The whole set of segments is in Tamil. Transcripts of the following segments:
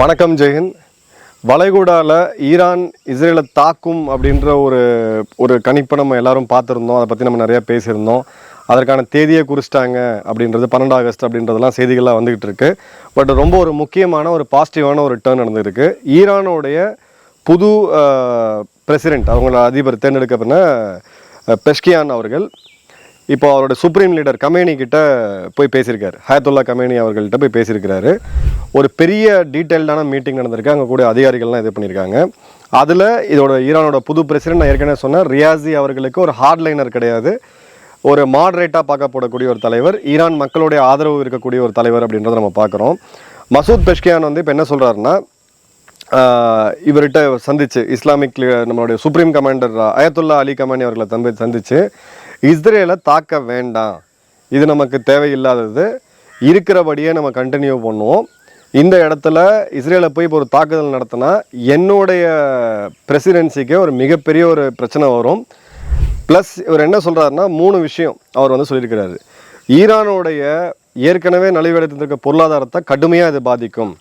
வணக்கம் ஜெயன் வளைகுடாவில் ஈரான் இஸ்ரேலை தாக்கும் அப்படின்ற ஒரு ஒரு கணிப்பை நம்ம எல்லாரும் பார்த்துருந்தோம். அதை பற்றி நம்ம நிறையா பேசியிருந்தோம். அதற்கான தேதியை குறிச்சிட்டாங்க அப்படின்றது பன்னெண்டு ஆகஸ்ட் அப்படின்றதெல்லாம் செய்திகள்லாம் வந்துக்கிட்டு இருக்கு. பட் ரொம்ப ஒரு முக்கியமான ஒரு பாசிட்டிவான ஒரு டேர்ன் நடந்திருக்கு. ஈரானுடைய புது பிரசிடென்ட் அவங்களோட அதிபர் தேர்ந்தெடுக்கப்பட்ட பெஷ்கியான் அவர்கள் இப்போ அவரோட சுப்ரீம் லீடர் கமேனி கிட்ட போய் பேசியிருக்காரு. ஹயத்துல்லா கமேனி அவர்கள்ட்ட போய் பேசியிருக்கிறாரு. ஒரு பெரிய டீட்டெயில்டான மீட்டிங் நடந்திருக்கு. அங்கே கூட அதிகாரிகள்லாம் இது பண்ணியிருக்காங்க. அதில் இதோட ஈரானோட புது பிரசிடென்ட் நான் ஏற்கனவே சொன்னேன் ரியாசி அவர்களுக்கு ஒரு ஹார்ட்லைனர் கிடையாது. ஒரு மாடரேட்டாக பார்க்கப்படக்கூடிய ஒரு தலைவர் ஈரான் மக்களுடைய ஆதரவு இருக்கக்கூடிய ஒரு தலைவர் அப்படின்றத நம்ம பார்க்குறோம். மசூத் பெஷ்கியான் வந்து இப்போ என்ன சொல்கிறாருன்னா இவர்கிட்ட சந்திச்சு இஸ்லாமிக் நம்மளுடைய supreme commander Ayatollah Ali Khamenei அவர்களை தம்பி சந்திச்சு இஸ்ரேலை தாக்க வேண்டாம். இது நமக்கு தேவையில்லாதது. இருக்கிறபடியே நம்ம கண்டினியூ பண்ணுவோம். இந்த இடத்துல இஸ்ரேலை போய் இப்போ ஒரு தாக்குதல் நடத்தினா என்னுடைய பிரசிடென்சிக்கே ஒரு மிகப்பெரிய ஒரு பிரச்சனை வரும். ப்ளஸ் இவர் என்ன சொல்கிறாருன்னா மூணு விஷயம் அவர் வந்து சொல்லியிருக்கிறாரு. ஈரானுடைய ஏற்கனவே நலிவடைந்திருக்க பொருளாதாரத்தை கடுமையாக இது பாதிக்கும்.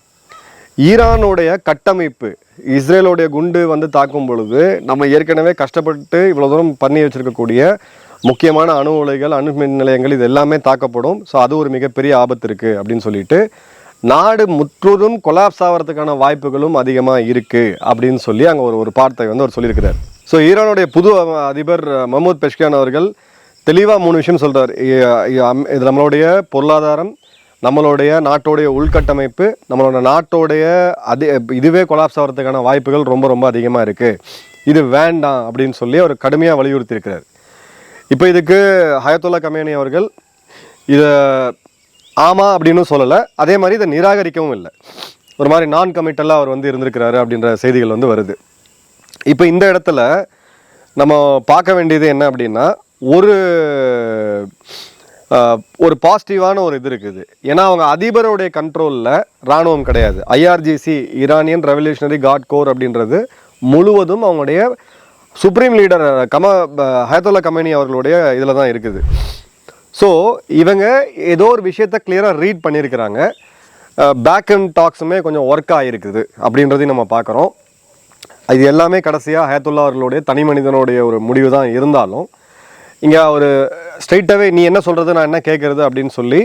ஈரானுடைய கட்டமைப்பு இஸ்ரேலுடைய குண்டு வந்து தாக்கும் பொழுது நம்ம ஏற்கனவே கஷ்டப்பட்டு இவ்வளோ தூரம் பண்ணி வச்சிருக்கக்கூடிய முக்கியமான அணு உலைகள் அணு மின் நிலையங்கள் இது எல்லாமே தாக்கப்படும். ஸோ அது ஒரு மிகப்பெரிய ஆபத்து இருக்குது அப்படின்னு சொல்லிட்டு நாடு முற்றுதும் கொலாப்ஸ் ஆகிறதுக்கான வாய்ப்புகளும் அதிகமாக இருக்குது அப்படின்னு சொல்லி அங்கே ஒரு ஒரு வார்த்தை வந்து அவர் சொல்லியிருக்கிறார். ஸோ ஈரானுடைய புது அதிபர் மஹமூத் பெஷ்கான் அவர்கள் தெளிவாக மூணு விஷயம் சொல்கிறார் இது நம்மளுடைய பொருளாதாரம் நம்மளுடைய நாட்டோடைய உள்கட்டமைப்பு நம்மளோட நாட்டோடைய அது இதுவே கொலாப்ஸ் ஆகிறதுக்கான வாய்ப்புகள் ரொம்ப ரொம்ப அதிகமாக இருக்குது இது வேண்டாம் அப்படின்னு சொல்லி அவர் கடுமையாக வலியுறுத்தியிருக்கிறார். இப்போ இதுக்கு ஹயத்துல்லா கமேனி அவர்கள் இதை ஆமாம் அப்படின்னு சொல்லலை. அதே மாதிரி இதை நிராகரிக்கவும் இல்லை. ஒரு மாதிரி நான் கமிட்டலாக அவர் வந்து இருந்திருக்கிறாரு அப்படின்ற செய்திகள் வந்து வருது. இப்போ இந்த இடத்துல நம்ம பார்க்க வேண்டியது என்ன அப்படின்னா ஒரு ஒரு பாசிட்டிவான ஒரு இது இருக்குது. ஏன்னா அவங்க அதிபருடைய கண்ட்ரோலில் ராணுவம் கிடையாது. IRGC Iranian revolutionary guard corps அப்படின்றது முழுவதும் அவங்களுடைய சுப்ரீம் லீடர் கம ஹயத்துல்லா கமேனி அவர்களுடைய இதில் தான் இருக்குது. ஸோ இவங்க ஏதோ ஒரு விஷயத்த கிளியராக ரீட் பண்ணியிருக்கிறாங்க. பேக் அண்ட் டாக்ஸுமே கொஞ்சம் ஒர்க் ஆகிருக்குது அப்படின்றதையும் நம்ம பார்க்குறோம். இது எல்லாமே கடைசியாக ஹயத்துல்லா அவர்களுடைய தனி மனிதனுடைய ஒரு முடிவு தான் இருந்தாலும் இங்கே ஒரு ஸ்ட்ரைட்டாகவே நீ என்ன சொல்கிறது நான் என்ன கேட்குறது அப்படின்னு சொல்லி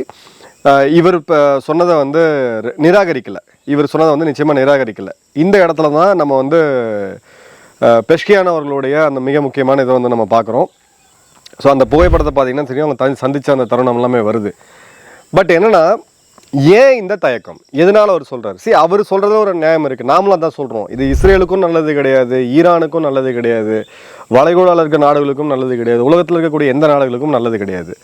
இவர் இப்போ சொன்னதை வந்து நிராகரிக்கலை. இவர் சொன்னதை வந்து நிச்சயமாக நிராகரிக்கலை. இந்த இடத்துல தான் நம்ம வந்து பெஷ்கியான் அவர்களுடைய அந்த மிக முக்கியமான இதை வந்து நம்ம பார்க்குறோம். ஸோ அந்த புகைப்படத்தை பார்த்தீங்கன்னா தெரியும் அவங்க தனி சந்தித்த அந்த தருணம் எல்லாமே வருது. பட் என்னன்னா ஏன் இந்த தயக்கம்? எதனால அவர் சொல்கிறார் சரி அவர் சொல்றதுல ஒரு நியாயம் இருக்குது நாமளும் அதான் சொல்கிறோம் இது இஸ்ரேலுக்கும் நல்லது கிடையாது ஈரானுக்கும் நல்லது கிடையாது வளைகுடால இருக்க நாடுகளுக்கும் நல்லது கிடையாது உலகத்தில் இருக்கக்கூடிய எந்த நாடுகளுக்கும் நல்லது கிடையாது.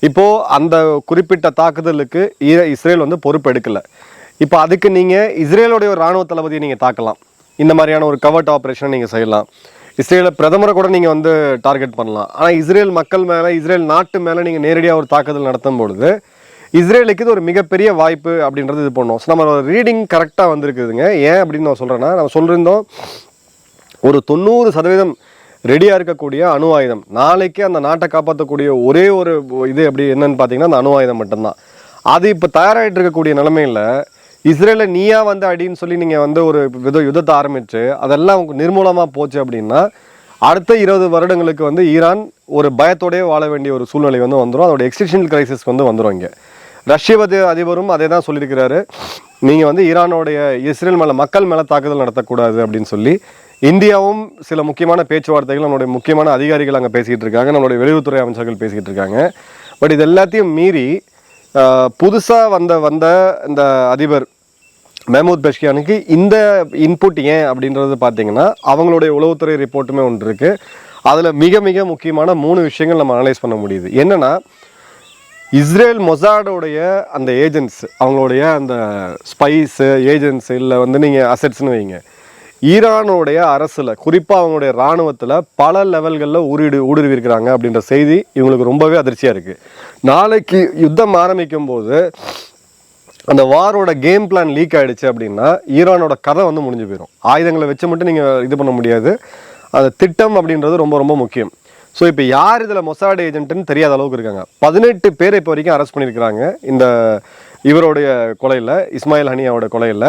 இப்போது அந்த குறிப்பிட்ட தாக்குதலுக்கு ஈர- இஸ்ரேல் வந்து பொறுப்பெடுக்கலை இப்போ அதுக்கு நீங்கள் இஸ்ரேலுடைய ஒரு ராணுவ தளபதியை நீங்கள் தாக்கலாம். இந்த மாதிரியான ஒரு கவர்ட் ஆப்ரேஷன் நீங்கள் செய்யலாம். இஸ்ரேல பிரதமரை கூட நீங்கள் வந்து டார்கெட் பண்ணலாம். ஆனால் இஸ்ரேல் மக்கள் மேலே இஸ்ரேல் நாட்டு மேலே நீங்கள் நேரடியாக ஒரு தாக்குதல் நடத்தும் பொழுது இஸ்ரேலுக்கு இது ஒரு மிகப்பெரிய வாய்ப்பு அப்படின்றது இது பண்ணோம். ஸோ நம்ம ரீடிங் கரெக்டாக வந்திருக்குதுங்க. ஏன் அப்படின்னு நான் சொல்கிறேன்னா நம்ம சொல்லியிருந்தோம் ஒரு தொண்ணூறு சதவீதம் ரெடியாக இருக்கக்கூடிய அணு ஆயுதம். நாளைக்கே அந்த நாட்டை காப்பாற்றக்கூடிய ஒரே ஒரு இது அப்படி என்னன்னு பார்த்தீங்கன்னா அந்த அணு ஆயுதம் மட்டும்தான். அது இப்போ தயாராகிட்டு இருக்கக்கூடிய நிலமையில் இஸ்ரேலை நீயா வந்து அடின்னு சொல்லி நீங்கள் வந்து ஒரு வித யுத்தத்தை ஆரம்பிச்சு அதெல்லாம் உங்களுக்கு நிர்மூலமாக போச்சு அப்படின்னா அடுத்த இருபது வருடங்களுக்கு வந்து ஈரான் ஒரு பயத்தோடய வாழ வேண்டிய ஒரு சூழ்நிலை வந்து வந்துடும் அதோட எக்ஸ்டிஷனல் கிரைசிஸ் வந்து வந்துடும் இங்கே. ரஷ்ய அதிபரும் அதே தான் சொல்லியிருக்கிறாரு. நீங்கள் வந்து ஈரானோடைய இஸ்ரேல் மேலே மக்கள் மேலே தாக்குதல் நடத்தக்கூடாது அப்படின்னு சொல்லி இந்தியாவும் சில முக்கியமான பேச்சுவார்த்தைகள் நம்மளுடைய முக்கியமான அதிகாரிகள் அங்கே பேசிக்கிட்டு இருக்காங்க நம்மளுடைய வெளியுறவுத்துறை அமைச்சர்கள் பேசிக்கிட்டு இருக்காங்க. பட் இது எல்லாத்தையும் மீறி புதுசாக வந்த வந்த இந்த அதிபர் மெஹமூத் பெஷ்கியானுக்கு இந்த இன்புட் ஏன் அப்படின்றது பார்த்தீங்கன்னா அவங்களுடைய உளவுத்துறை ரிப்போர்ட்டுமே ஒன்று இருக்குது அதில் மிக மிக முக்கியமான மூணு விஷயங்கள் நம்ம அனலைஸ் பண்ண முடியுது. என்னென்னா இஸ்ரேல் மொசாடோடைய அந்த ஏஜென்ட்ஸ் அவங்களுடைய அந்த ஸ்பைஸு ஏஜென்ட்ஸ் இல்லை வந்து நீங்கள் அசெட்ஸ்னு வைங்க. ஈரானுடைய அரசில் குறிப்பாக அவங்களுடைய இராணுவத்தில் பல லெவல்களில் ஊடுருவி ஊடுருவிருக்கிறாங்க அப்படின்ற செய்தி இவங்களுக்கு ரொம்பவே அதிர்ச்சியாக இருக்குது நாளைக்கு யுத்தம் ஆரம்பிக்கும் போது அந்த வாரோட கேம் பிளான் லீக் ஆகிடுச்சு அப்படின்னா ஈரானோட கதை வந்து முடிஞ்சு போயிடும் ஆயுதங்களை வச்சு மட்டும் நீங்கள் இது பண்ண முடியாது. அந்த திட்டம் அப்படின்றது ரொம்ப ரொம்ப முக்கியம். ஸோ இப்போ யார் இதில் மொசாட் ஏஜென்ட்னு தெரியாத அளவுக்கு இருக்காங்க. பதினெட்டு பேர் இப்போ வரைக்கும் அரெஸ்ட் பண்ணியிருக்கிறாங்க. இந்த இவருடைய கொலையில் இஸ்மாயில் ஹனியாவோட கொலையில்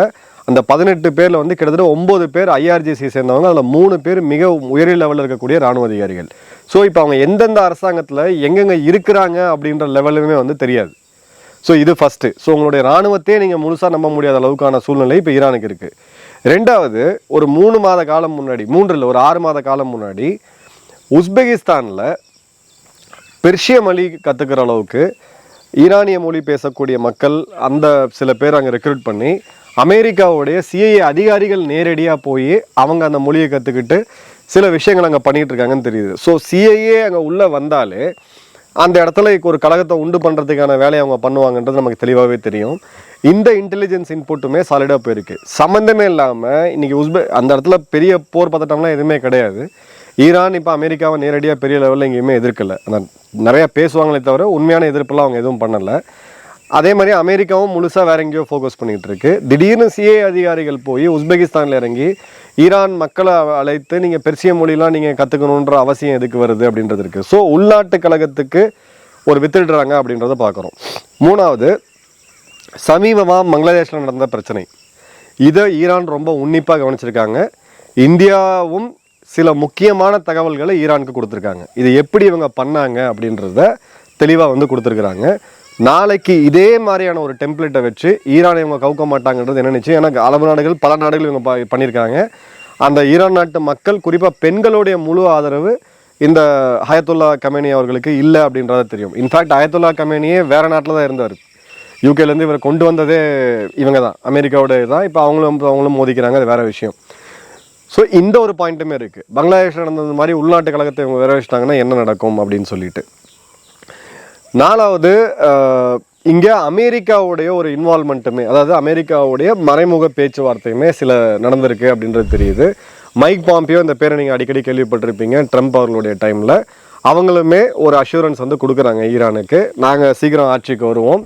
அந்த பதினெட்டு பேரில் வந்து கிட்டத்தட்ட ஒம்பது பேர் ஐஆர்ஜிசி சேர்ந்தவங்க. அதில் மூணு பேர் மிக உயரிய லெவலில் இருக்கக்கூடிய ராணுவ அதிகாரிகள். ஸோ இப்போ அவங்க எந்தெந்த அரசாங்கத்தில் எங்கெங்கே இருக்கிறாங்க அப்படின்ற லெவலுமே வந்து தெரியாது. ஸோ இது ஃபஸ்ட்டு ஸோ உங்களுடைய இராணுவத்தையே நீங்கள் முழுசாக நம்ப முடியாத அளவுக்கான சூழ்நிலை இப்போ ஈரானுக்கு இருக்குது ரெண்டாவது ஒரு மூணு மாத காலம் முன்னாடி மூன்றில் ஒரு ஆறு மாத காலம் முன்னாடி உஸ்பெகிஸ்தானில் பெர்ஷிய மொழி கற்றுக்கிற அளவுக்கு ஈரானிய மொழி பேசக்கூடிய மக்கள் அந்த சில பேர் அங்கே ரெக்ரூட் பண்ணி அமெரிக்காவுடைய சிஐஏ அதிகாரிகள் நேரடியாக போய் அவங்க அந்த மொழியை கற்றுக்கிட்டு சில விஷயங்கள் அங்கே பண்ணிகிட்டு இருக்காங்கன்னு தெரியுது. ஸோ சிஐஏ அங்கே உள்ளே வந்தாலே அந்த இடத்துல ஒரு கழகத்தை உண்டு பண்ணுறதுக்கான வேலையை அவங்க பண்ணுவாங்கன்றது நமக்கு தெளிவாகவே தெரியும். இந்த இன்டெலிஜென்ஸ் இன்புட்டுமே சாலிடாக போயிருக்கு. சம்மந்தமே இல்லாமல் இன்றைக்கி உஸ்பெ அந்த இடத்துல பெரிய போர் பதட்டம்லாம் எதுவுமே கிடையாது. ஈரான் இப்போ அமெரிக்காவை நேரடியாக பெரிய லெவலில் எங்கேயுமே எதிர்க்கலை. அந்த நிறையா பேசுவாங்களே தவிர உண்மையான எதிர்ப்பெல்லாம் அவங்க எதுவும் பண்ணலை. அதே மாதிரி அமெரிக்காவும் முழுசாக வேற எங்கேயோ ஃபோக்கஸ் பண்ணிகிட்டு இருக்கு. திடீர்னு சிஏ அதிகாரிகள் போய் உஸ்பெகிஸ்தானில் இறங்கி ஈரான் மக்களை அழைத்து நீங்கள் பெர்சிய மொழிலாம் நீங்கள் கற்றுக்கணுன்ற அவசியம் எதுக்கு வருது அப்படின்றது இருக்குது ஸோ உள்நாட்டு கழகத்துக்கு ஒரு வித்துடுறாங்க அப்படின்றத பார்க்குறோம் மூணாவது சமீபமாக பங்களாதேஷில் நடந்த பிரச்சனை. இதை ஈரான் ரொம்ப உன்னிப்பாக கவனிச்சிருக்காங்க. இந்தியாவும் சில முக்கியமான தகவல்களை ஈரானுக்கு கொடுத்துருக்காங்க. இது எப்படி இவங்க பண்ணாங்க அப்படின்றத தெளிவாக வந்து கொடுத்துருக்குறாங்க. நாளைக்கு இதே மாதிரியான ஒரு டெம்ப்ளேட்டை வச்சு ஈரானை இவங்க கவுக்க மாட்டாங்கன்றது என்ன நிச்சயம்? ஏன்னா அளவு நாடுகள் பல நாடுகள் இவங்க பண்ணியிருக்காங்க. அந்த ஈரான் நாட்டு மக்கள் குறிப்பாக பெண்களுடைய முழு ஆதரவு இந்த ஹயத்துல்லா கமேனி அவர்களுக்கு இல்லை அப்படின்றத தெரியும். இன்ஃபேக்ட் ஹயத்துல்லா கமேனியே வேறு நாட்டில் தான் இருந்தார். யூகேலேருந்து இவரை கொண்டு வந்ததே இவங்க தான். அமெரிக்காவோட தான். இப்போ அவங்களும் அவங்களும் மோதிக்கிறாங்க. அது வேறு விஷயம். ஸோ இந்த ஒரு பாயிண்ட்டுமே இருக்குது பங்களாதேஷ் நடந்தது மாதிரி உள்நாட்டு கழகத்தை இவங்க வேற வச்சிட்டாங்கன்னா என்ன நடக்கும் அப்படின்னு சொல்லிட்டு. நாலாவது இங்கே அமெரிக்காவுடைய ஒரு இன்வால்மெண்ட்டுமே அதாவது அமெரிக்காவுடைய மறைமுக பேச்சுவார்த்தையுமே சில நடந்திருக்கு அப்படின்றது தெரியுது. மைக் பாம்பியோ இந்த பேரை நீங்கள் அடிக்கடி கேள்விப்பட்டிருப்பீங்க ட்ரம்ப் அவர்களுடைய டைமில் அவங்களுமே ஒரு அஷூரன்ஸ் வந்து கொடுக்குறாங்க ஈரானுக்கு. நாங்கள் சீக்கிரம் ஆட்சிக்கு வருவோம்.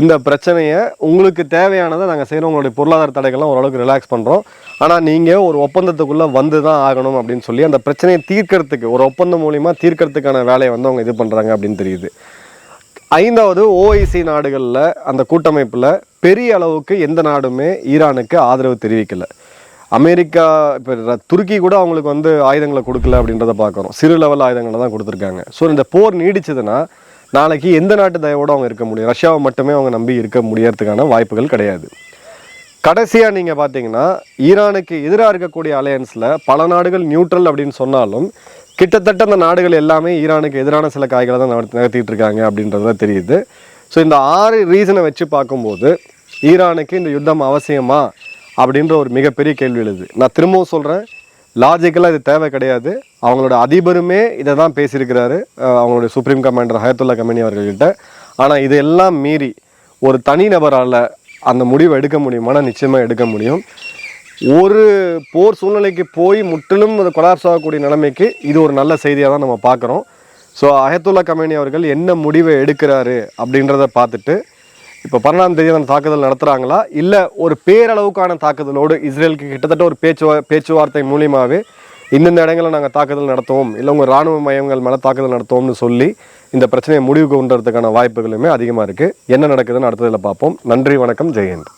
இந்த பிரச்சனையை உங்களுக்கு தேவையானதை நாங்கள் செய்கிறோம் உங்களுடைய பொருளாதார தடைகள்லாம் ஓரளவுக்கு ரிலாக்ஸ் பண்ணுறோம் ஆனால் நீங்கள் ஒரு ஒப்பந்தத்துக்குள்ளே வந்து தான் ஆகணும் அப்படின்னு சொல்லி அந்த பிரச்சனையை தீர்க்கறதுக்கு ஒரு ஒப்பந்தம் மூலிமா தீர்க்கறதுக்கான வேலையை வந்து அவங்க இது பண்ணுறாங்க அப்படின்னு தெரியுது. ஐந்தாவது ஓஐசி நாடுகளில் அந்த கூட்டமைப்பில் பெரிய அளவுக்கு எந்த நாடுமே ஈரானுக்கு ஆதரவு தெரிவிக்கலை. அமெரிக்கா இப்போ துருக்கி கூட அவங்களுக்கு வந்து ஆயுதங்களை கொடுக்கல அப்படின்றத பார்க்குறோம் சிறு லெவல் ஆயுதங்களை தான் கொடுத்துருக்காங்க. ஸோ இந்த போர் நீடிச்சதுன்னா நாளைக்கு எந்த நாட்டு தயவோடு அவங்க இருக்க முடியும்? ரஷ்யாவை மட்டுமே அவங்க நம்பி இருக்க முடியறதுக்கான வாய்ப்புகள் கிடையாது. கடைசியாக நீங்கள் பார்த்தீங்கன்னா ஈரானுக்கு எதிராக இருக்கக்கூடிய அலையன்ஸில் பல நாடுகள் நியூட்ரல் அப்படின்னு சொன்னாலும் கிட்டத்தட்ட அந்த நாடுகள் எல்லாமே ஈரானுக்கு எதிரான சில காய்களை தான் நகர்த்திட்டு இருக்காங்க அப்படின்றது தான் தெரியுது. ஸோ இந்த ஆறு ரீசனை வச்சு பார்க்கும்போது ஈரானுக்கு இந்த யுத்தம் அவசியமா அப்படின்ற ஒரு மிகப்பெரிய கேள்வி எழுது. நான் திரும்பவும் சொல்கிறேன் லாஜிக்கலாக இது தேவை கிடையாது. அவங்களோட அதிபருமே இதை தான் பேசியிருக்கிறாரு அவங்களுடைய சுப்ரீம் கமாண்டர் ஹயத்துல்லா கமினி அவர்கள்கிட்ட. ஆனால் இதெல்லாம் மீறி ஒரு தனிநபரால் அந்த முடிவை எடுக்க முடியுமானால் நிச்சயமாக எடுக்க முடியும். ஒரு போர் சூழ்நிலைக்கு போய் முற்றிலும் அது கொலாப்ஸ் ஆகக்கூடிய நிலைமைக்கு இது ஒரு நல்ல செய்தியாக தான் நம்ம பார்க்குறோம். ஸோ அஹத்துல்லா கமேனி அவர்கள் என்ன முடிவை எடுக்கிறாரு அப்படின்றத பார்த்துட்டு இப்போ பன்னெண்டாம் தேதி அந்த தாக்குதல் நடத்துகிறாங்களா இல்லை ஒரு பேரளவுக்கான தாக்குதலோடு இஸ்ரேலுக்கு கிட்டத்தட்ட ஒரு பேச்சு பேச்சுவார்த்தை மூலியமாகவே இந்தந்த இடங்களில் நாங்கள் தாக்குதல் நடத்துவோம் இல்லை உங்கள் ராணுவ மையங்கள் மேலே தாக்குதல் நடத்துவோம்னு சொல்லி இந்த பிரச்சனையை முடிவு கொண்டுறதுக்கான வாய்ப்புகளுமே அதிகமாக இருக்குது என்ன நடக்குதுன்னு அடுத்ததில் பார்ப்போம். நன்றி வணக்கம் ஜெயஹிந்த்